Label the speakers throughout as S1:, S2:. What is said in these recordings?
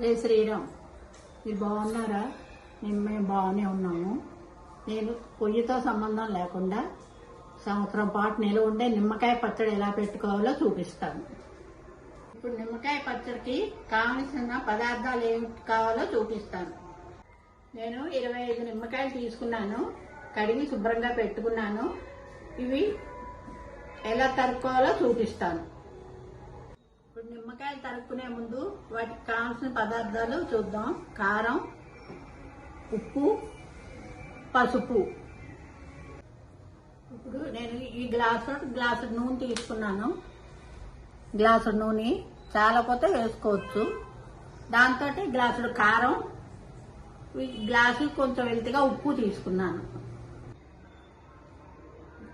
S1: జై శ్రీరామ్ మీరు బాగున్నారా? మేము మేము బాగానే ఉన్నాము. నేను పొయ్యితో సంబంధం లేకుండా సంవత్సరం పాటు నిలవ ఉండే నిమ్మకాయ పచ్చడి ఎలా పెట్టుకోవాలో చూపిస్తాను. ఇప్పుడు నిమ్మకాయ పచ్చడికి కావలసిన పదార్థాలు ఏమి కావాలో చూపిస్తాను. నేను ఇరవై ఐదు నిమ్మకాయలు తీసుకున్నాను. కడిగి శుభ్రంగా పెట్టుకున్నాను. ఇవి ఎలా తరుక్కోవాలో చూపిస్తాను. ఇప్పుడు నిమ్మకాయలు తరుక్కునే ముందు వాటికి కావాల్సిన పదార్థాలు చూద్దాం. కారం ఉప్పు పసుపు. ఇప్పుడు నేను ఈ గ్లాసు గ్లాసు నూనె తీసుకున్నాను. గ్లాసు నూనె చాలపోతే వేసుకోవచ్చు. దాంతో గ్లాసుడు కారం ఈ గ్లాసు కొంచెం వెళ్తిగా ఉప్పు తీసుకున్నాను.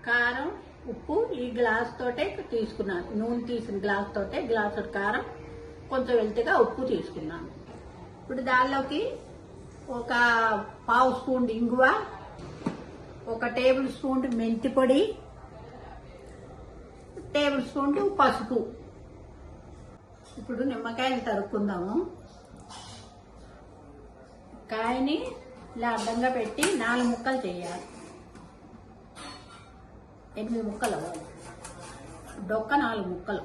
S1: కారం ఉప్పు ఈ గ్లాస్ తోటే తీసుకున్నాను. నూనె తీసిన గ్లాస్ తోటే గ్లాసు కారం కొంచెం వెళ్తేగా ఉప్పు తీసుకున్నాను. ఇప్పుడు దానిలోకి ఒక పావు స్పూన్ ఇంగువ ఒక టేబుల్ స్పూన్ మెంతి పొడి టేబుల్ స్పూన్ పసుపు. ఇప్పుడు నిమ్మకాయలు తరుక్కుందాము. కాయని ఇలా అడ్డంగా పెట్టి నాలుగు ముక్కలు చేయాలి. ఎనిమిది ముక్కలు. డొక్క నాలుగు ముక్కలు.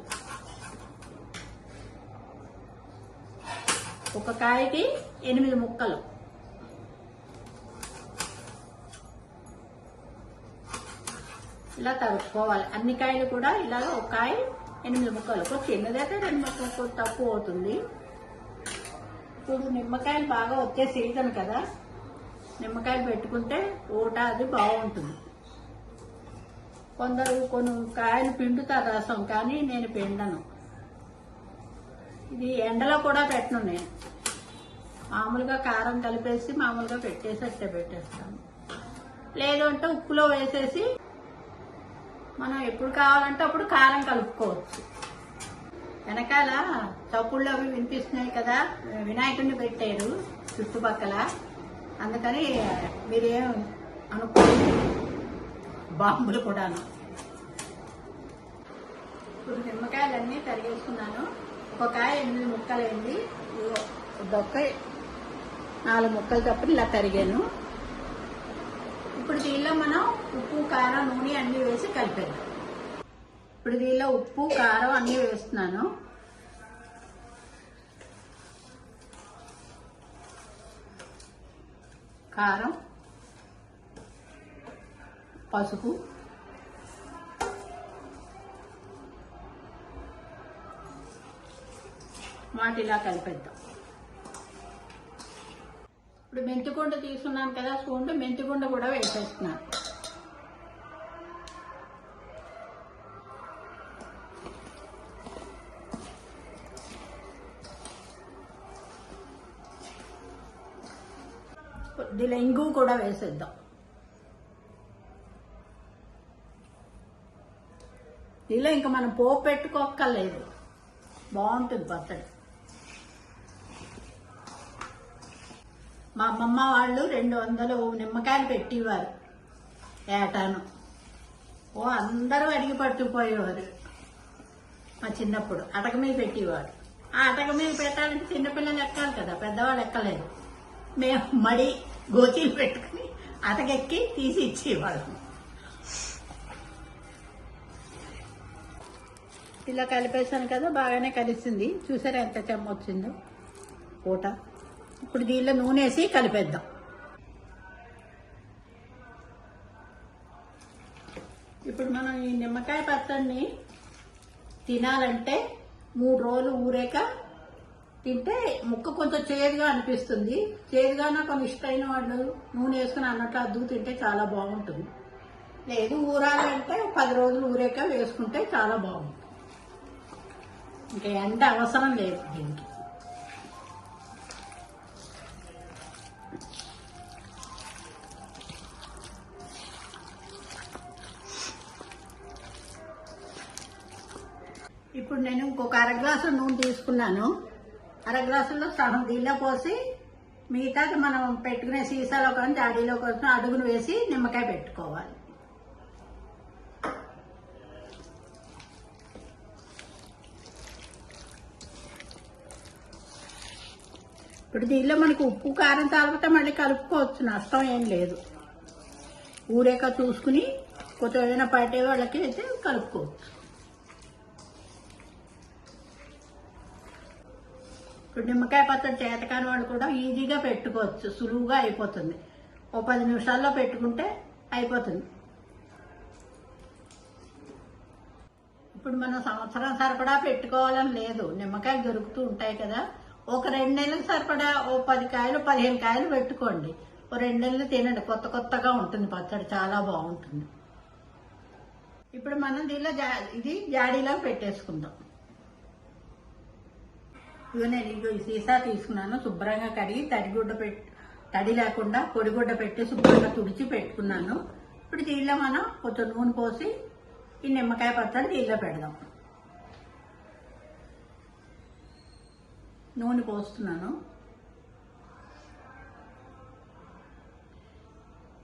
S1: ఒక కాయకి ఎనిమిది ముక్కలు. ఇలా తరుక్కోవాలి అన్ని కాయలు కూడా ఇలాగ ఒక కాయ ఎనిమిది ముక్కలు. ఒక చిన్నదైతే రెండు ముక్కలు తక్కువ అవుతుంది. ఇప్పుడు నిమ్మకాయలు బాగా వచ్చే సీజన్ కదా. నిమ్మకాయలు పెట్టుకుంటే ఊట అది బాగుంటుంది. కొందరు కొన్ని కాయలు పిండుతారు రసం కానీ నేను పిండను. ఇది ఎండలో కూడా పెట్టను నేను. మామూలుగా కారం కలిపేసి మామూలుగా పెట్టేసి అట్టే పెట్టేస్తాను. లేదంటే ఉప్పులో వేసేసి మనం ఎప్పుడు కావాలంటే అప్పుడు కారం కలుపుకోవచ్చు. వెనకాల చప్పుళ్ళు అవి వినిపిస్తున్నాయి కదా వినాయకుడిని పెట్టారు చుట్టుపక్కల. అందుకని మీరేం అనుకోండి బాంబులు కూడాను. ఇప్పుడు నిమ్మకాయలన్నీ తరిగేసుకున్నాను. ఒక కాయ ఎనిమిది ముక్కలు అయింది. దొక్క నాలుగు ముక్కలు తప్పని ఇలా తరిగాను. ఇప్పుడు దీనిలో మనం ఉప్పు కారం నూనె అన్నీ వేసి కలిపేద్దాం. ఇప్పుడు దీనిలో ఉప్పు కారం అన్నీ వేస్తున్నాను. కారం పసుపు. వాటిలా కలిపేద్దాం. ఇప్పుడు మెంతికొండ తీసుకున్నాను కదా స్పూన్లో మెంతికొండ కూడా వేసేస్తున్నాను. కొద్దిగా ఇంగు కూడా వేసేద్దాం. ఇలా ఇంకా మనం పోపు పెట్టుకోక్కర్లేదు బాగుంటుంది పచ్చడి మా అమ్మమ్మ వాళ్ళు రెండు వందలు నిమ్మకాయలు పెట్టేవారు ఏటాను. ఓ అందరూ అడిగి పట్టుకుపోయేవారు. మా చిన్నప్పుడు అటక మీద పెట్టేవారు. ఆ అటక మీద పెట్టాలంటే చిన్నపిల్లలు ఎక్కాలి కదా పెద్దవాళ్ళు ఎక్కలేదు. మేము మడి గోచీలు పెట్టుకుని అటకెక్కి తీసి ఇచ్చేవాళ్ళం. ఇలా కలిపేసాను కదా బాగానే కలిసింది. చూసారా ఎంత చెమ్మ వచ్చిందో? పూట. ఇప్పుడు దీనిలో నూనె వేసి కలిపేద్దాం. ఇప్పుడు మనం ఈ నిమ్మకాయ పచ్చడిని తినాలంటే మూడు రోజులు ఊరేక తింటే ముక్క కొంచెం చేదుగా అనిపిస్తుంది. చేదుగా నాకు ఇష్టమైన వాళ్ళు నూనె వేసుకుని అన్నట్లు అద్దు తింటే చాలా బాగుంటుంది. లేదు ఊరాలంటే పది రోజులు ఊరేక వేసుకుంటే చాలా బాగుంటుంది. ఇంకా ఎండ అవసరం లేదు దీనికి. ఇప్పుడు నేను ఇంకొక అరగ్లాసు నూనె తీసుకున్నాను. అరగ్లాసులో సగం దీనిలో పోసి మిగతాది మనం పెట్టుకునే సీసాలో కానీ జాడీలో కోసం అడుగును వేసి నిమ్మకాయ పెట్టుకోవాలి. ఇప్పుడు దీనిలో మనకు ఉప్పు కారం తాగితే మళ్ళీ కలుపుకోవచ్చు. నష్టం ఏం లేదు. ఊరేక చూసుకుని కొంచెం ఏదైనా పట్టే వాళ్ళకి అయితే కలుపుకోవచ్చు. ఇప్పుడు నిమ్మకాయ పచ్చడి చేతకాని వాళ్ళు కూడా ఈజీగా పెట్టుకోవచ్చు. సులువుగా అయిపోతుంది. ఓ పది నిమిషాల్లో పెట్టుకుంటే అయిపోతుంది. ఇప్పుడు మనం సంవత్సరం సరిపడా పెట్టుకోవాలని లేదు. నిమ్మకాయలు దొరుకుతూ ఉంటాయి కదా. ఒక రెండు నెలలకు సరిపడా ఓ పది కాయలు పదిహేను కాయలు పెట్టుకోండి. ఓ రెండు నెలలు తినండి. కొత్త కొత్తగా ఉంటుంది పచ్చడి. చాలా బాగుంటుంది. ఇప్పుడు మనం దీనిలో జా- ఇది జాడీలో పెట్టేసుకుందాం. ఇదిగో నేను ఇదిగో ఈ సీసా తీసుకున్నాను. శుభ్రంగా కడిగి తడిగుడ్డ పెట్టి తడి లేకుండా పొడిగుడ్డ పెట్టి శుభ్రంగా తుడిచి పెట్టుకున్నాను. ఇప్పుడు దీనిలో మనం కొంచెం నూనె పోసి ఈ నిమ్మకాయ పచ్చడి దీనిలో పెడదాం. నూనె పోస్తున్నాను.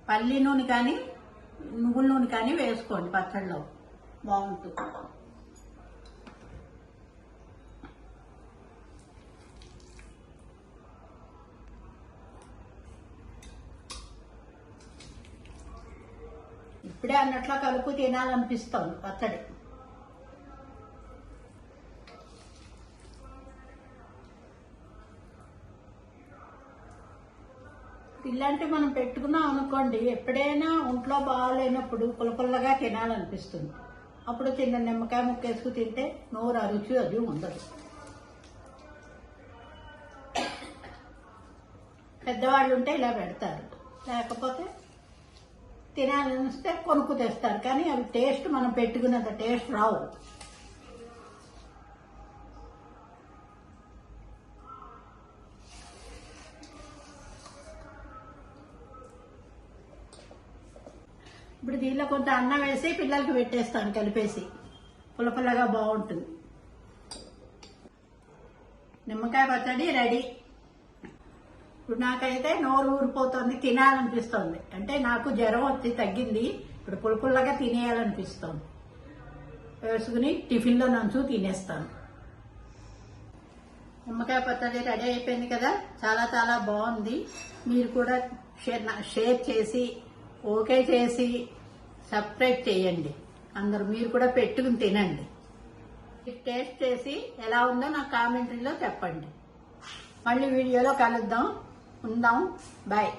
S1: పల్లి నూనె కానీ నువ్వుల నూనె కానీ వేసుకోండి పచ్చడిలో బాగుంటుంది. ఇప్పుడే అన్నట్లో కలుపు తినాలనిపిస్తుంది పచ్చడి. ఇలాంటివి మనం పెట్టుకున్నాం అనుకోండి ఎప్పుడైనా ఒంట్లో బాగాలేనప్పుడు పులపుల్లగా తినాలనిపిస్తుంది. అప్పుడు చిన్న నిమ్మకాయ ముక్కేసుకు తింటే నోరు అరుచి అది ఉండదు. పెద్దవాళ్ళు ఉంటే ఇలా పెడతారు. లేకపోతే తినాలనిస్తే కొనుక్కు తెస్తారు. కానీ అవి టేస్ట్ మనం పెట్టుకున్నంత టేస్ట్ రావు. ఇప్పుడు దీనిలో కొంత అన్నం వేసి పిల్లలకి పెట్టేస్తాను కలిపేసి. పుల్లపుల్లగా బాగుంటుంది. నిమ్మకాయ పచ్చడి రెడీ. ఇప్పుడు నాకైతే నోరు ఊరిపోతుంది తినాలనిపిస్తుంది. అంటే నాకు జ్వరం వచ్చి తగ్గింది. ఇప్పుడు పులుపుల్లగా తినేయాలనిపిస్తుంది. వేసుకుని టిఫిన్లో నంచు తినేస్తాను. నిమ్మకాయ పచ్చడి రెడీ అయిపోయింది కదా? చాలా చాలా బాగుంది. మీరు కూడా షేర్ షేర్ చేసి ఓకే చేసి సబ్స్క్రైబ్ చేయండి. అందరు మీరు కూడా పెట్టుకుని తినండి. టేస్ట్ చేసి ఎలా ఉందో నా కామెంటరీలో చెప్పండి. మళ్ళీ వీడియోలో కలుద్దాం. ఉందాం. బాయ్.